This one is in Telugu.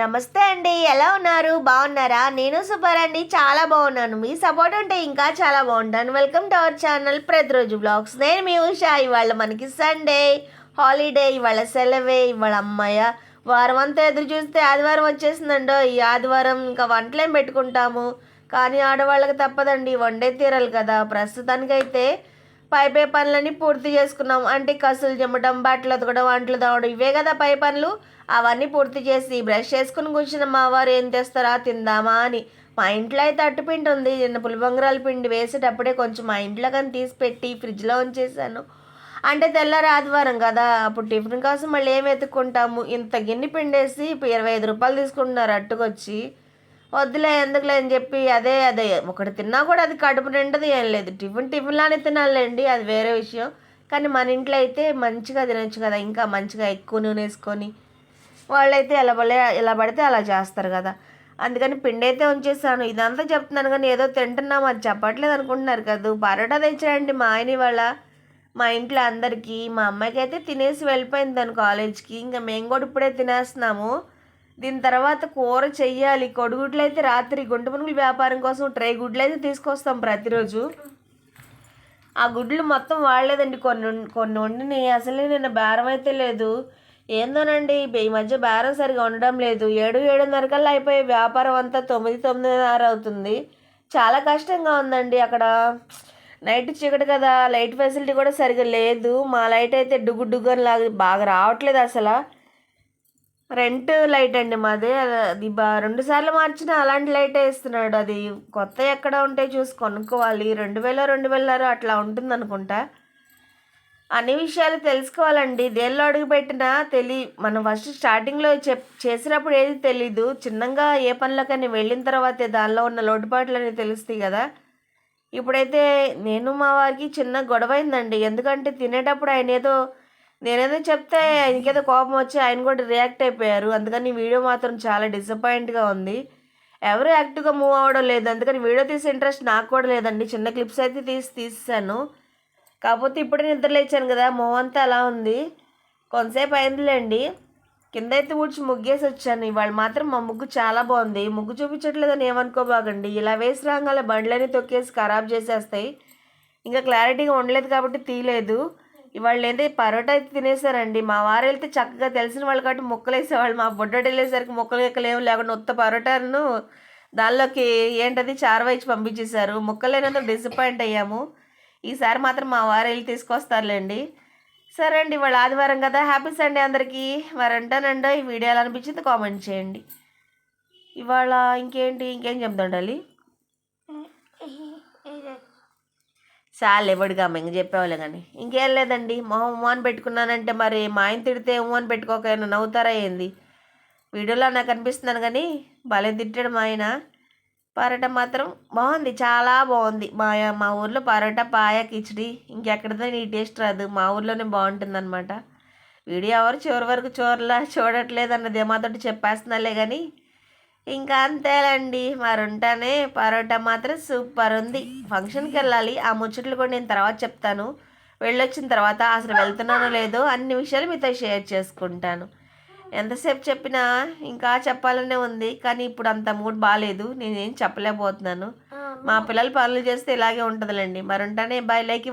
నమస్తే అండి ఎలా ఉన్నారు? బాగున్నారా? నేను సూపర్ అండి చాలా బాగున్నాను. మీ సపోర్ట్ ఉంటే ఇంకా చాలా బాగుంటాను. వెల్కమ్ టు అవర్ ఛానల్ ప్రతిరోజు బ్లాగ్స్. నేను మీ ఉషా. ఇవాళ మనకి సండే. హాలిడే ఇవాళ సెలవే ఇవాళ అమ్మాయ వారం అంతా ఎదురు చూస్తే ఆదివారం వచ్చేసిందండో. ఈ ఆదివారం ఇంకా వంటలేం పెట్టుకుంటాము? కానీ ఆడవాళ్ళకి తప్పదండి వండే తీరాలి కదా. ప్రస్తుతానికైతే పై పై పనులన్నీ పూర్తి చేసుకున్నాం. అంటే కసులు చెమ్మటం బట్టలు అతకడం వంటలు తవ్వడం ఇవే కదా పై పనులు. అవన్నీ పూర్తి చేసి బ్రష్ చేసుకుని కూర్చున్న మా వారు ఏం తెస్తారా తిందామా అని. మా ఇంట్లో అయితే అట్టుపిండి ఉంది. నిన్న పులిబంగరాల పిండి వేసేటప్పుడే కొంచెం మా ఇంట్లో కానీ తీసి పెట్టి ఫ్రిడ్జ్లో ఉంచేసాను అంటే తెల్లారి ఆదివారం కదా అప్పుడు టిఫిన్ కోసం మళ్ళీ ఏం వెతుక్కుంటాము? ఇంత గిన్నె పిండేసి ఇరవై ఐదు రూపాయలు తీసుకుంటున్నారు అట్టుకొచ్చి. వద్దులే ఎందుకులే అని చెప్పి అదే అదే. ఒకటి తిన్నా కూడా అది కడుపు నిండదు ఏం లేదు. టిఫిన్ టిఫిన్లానే తినాలండి అది వేరే విషయం. కానీ మన ఇంట్లో అయితే మంచిగా తినొచ్చు కదా ఇంకా మంచిగా ఎక్కువ నూనె వేసుకొని. వాళ్ళైతే ఎలా పడే ఎలా పడితే అలా చేస్తారు కదా. అందుకని పిండి అయితే ఉంచేసాను. ఇదంతా చెప్తున్నాను కానీ ఏదో తింటున్నాం అది చెప్పట్లేదు అనుకుంటున్నారు కదా. పరోటా తెచ్చారండి మా ఆయన వాళ్ళ మా ఇంట్లో అందరికీ. మా అమ్మాయికి అయితే తినేసి వెళ్ళిపోయింది తను కాలేజ్కి. ఇంకా మేము కూడా ఇప్పుడే తినేస్తున్నాము. దీని తర్వాత కూర చెయ్యాలి. కొడుగుడ్లు అయితే రాత్రి గుంట పునుగుల వ్యాపారం కోసం ట్రై గుడ్లు అయితే తీసుకొస్తాం ప్రతిరోజు. ఆ గుడ్లు మొత్తం వాడలేదండి. కొన్ని కొన్ని వండినాయి. అసలే నిన్న బేరం అయితే లేదు. ఏందోనండి ఈ మధ్య బేరం సరిగా ఉండడం లేదు. ఏడు ఏడున్నర కల్లా అయిపోయే వ్యాపారం అంతా తొమ్మిది తొమ్మిదిన్నర అవుతుంది. చాలా కష్టంగా ఉందండి అక్కడ. నైట్ చీకటి కదా. లైట్ ఫెసిలిటీ కూడా సరిగా లేదు. మా లైట్ అయితే డుగ్గు డుగ్గు అని లాగా బాగా రావట్లేదు అసలు. రెంట్ లైట్ అండి మాది. అది బా రెండు సార్లు మార్చినా అలాంటి లైట్ వేస్తున్నాడు అది కొత్త ఎక్కడ ఉంటే చూసి కొనుక్కోవాలి. రెండు వేల రెండు వేలన్నర అట్లా ఉంటుంది అనుకుంటా. అన్ని విషయాలు తెలుసుకోవాలండి. దేనిలో అడుగుపెట్టినా తెలి మనం ఫస్ట్ స్టార్టింగ్లో చెప్ చేసినప్పుడు ఏది తెలీదు. చిన్నగా ఏ పనులకని వెళ్ళిన తర్వాతే దానిలో ఉన్న లోటుపాట్లు అనేవి తెలుస్తాయి కదా. ఇప్పుడైతే నేను మా వారికి చిన్న గొడవ అయిందండి. ఎందుకంటే తినేటప్పుడు ఆయన ఏదో నేనేదో చెప్తే ఆయనకేదో కోపం వచ్చి ఆయన కూడా రియాక్ట్ అయిపోయారు. అందుకని వీడియో మాత్రం చాలా డిసప్పాయింట్గా ఉంది. ఎవరు యాక్టివ్గా మూవ్ అవ్వడం లేదు. అందుకని వీడియో తీసే ఇంట్రెస్ట్ నాకు కూడా లేదండి. చిన్న క్లిప్స్ అయితే తీసి తీసాను కాకపోతే ఇప్పుడే నిద్ర లేచాను కదా. మొహం అంతా అలా ఉంది? కొంతసేపు అయిందిలేండి. కింద అయితే ఊడ్చి ముగ్గేసి వచ్చాను. ఇవాళ మాత్రం మా ముగ్గు చాలా బాగుంది. ముగ్గు చూపించట్లేదని ఏమనుకోబాగండి ఇలా వేసి రాగానే బండ్లన్నీ తొక్కేసి ఖరాబ్ చేసేస్తాయి. ఇంకా క్లారిటీగా ఉండలేదు కాబట్టి తీయలేదు. ఇవాళ అయితే పరోటా అయితే తినేసారండి. మా వారు వెళ్తే చక్కగా తెలిసిన వాళ్ళు కాబట్టి ముక్కలు వేసేవాళ్ళు మా బుడ్డోడు వెళ్ళేసరికి ముక్కలు ఎక్కలేము లేకుండా ఉత్త పరోటాను దానిలోకి ఏంటది చారువా ఇచ్చి పంపించేశారు. ముక్కలేనందుకు డిసప్పాయింట్ అయ్యాము. ఈసారి మాత్రం మా వారు వెళ్ళి తీసుకొస్తారులేండి. సరే అండి ఇవాళ ఆదివారం కదా. హ్యాపీ సండే అందరికీ. మరి అంటానండో ఈ వీడియో ఎలా అనిపించింది కామెంట్ చేయండి. ఇవాళ ఇంకేంటి? ఇంకేం చెప్తుండాలి చాలు ఎవడుగా ఇంక చెప్పేవాళ్ళు కానీ ఇంకేం లేదండి మొహం ఉమాన్ పెట్టుకున్నానంటే మరి మా ఆయన తిడితే ఉమాన్ పెట్టుకోక నవ్వుతారా ఏంది? వీడియోలో నాకు అనిపిస్తున్నాను కానీ భలే తిట్టాడు మా ఆయన. పరోటా మాత్రం బాగుంది చాలా బాగుంది. మా మా ఊర్లో పరోటా పాయ కిచిడి ఇంకెక్కడిదో నీ టేస్ట్ రాదు. మా ఊర్లోనే బాగుంటుంది అనమాట వీడియో ఎవరు చివరి వరకు చూడలా చూడట్లేదు అన్నది ఏమాతోటి చెప్పేస్తున్నాలే కానీ ఇంకా అంతేలండి. మరి ఉంటానే పరోటా మాత్రం సూపర్ ఉంది. ఫంక్షన్కి వెళ్ళాలి ఆ ముచ్చట్లు కూడా నేను తర్వాత చెప్తాను. వెళ్ళొచ్చిన తర్వాత అసలు వెళ్తున్నానో లేదో అన్ని విషయాలు మీతో షేర్ చేసుకుంటాను. ఎంతసేపు చెప్పినా ఇంకా చెప్పాలనే ఉంది. కానీ ఇప్పుడు అంత మూడ్ బాగాలేదు నేనేం చెప్పలేకపోతున్నాను. మా పిల్లలు పనులు చేస్తే ఇలాగే ఉంటుందిలేండి. మరి ఉంటానే బాయ్ లైక్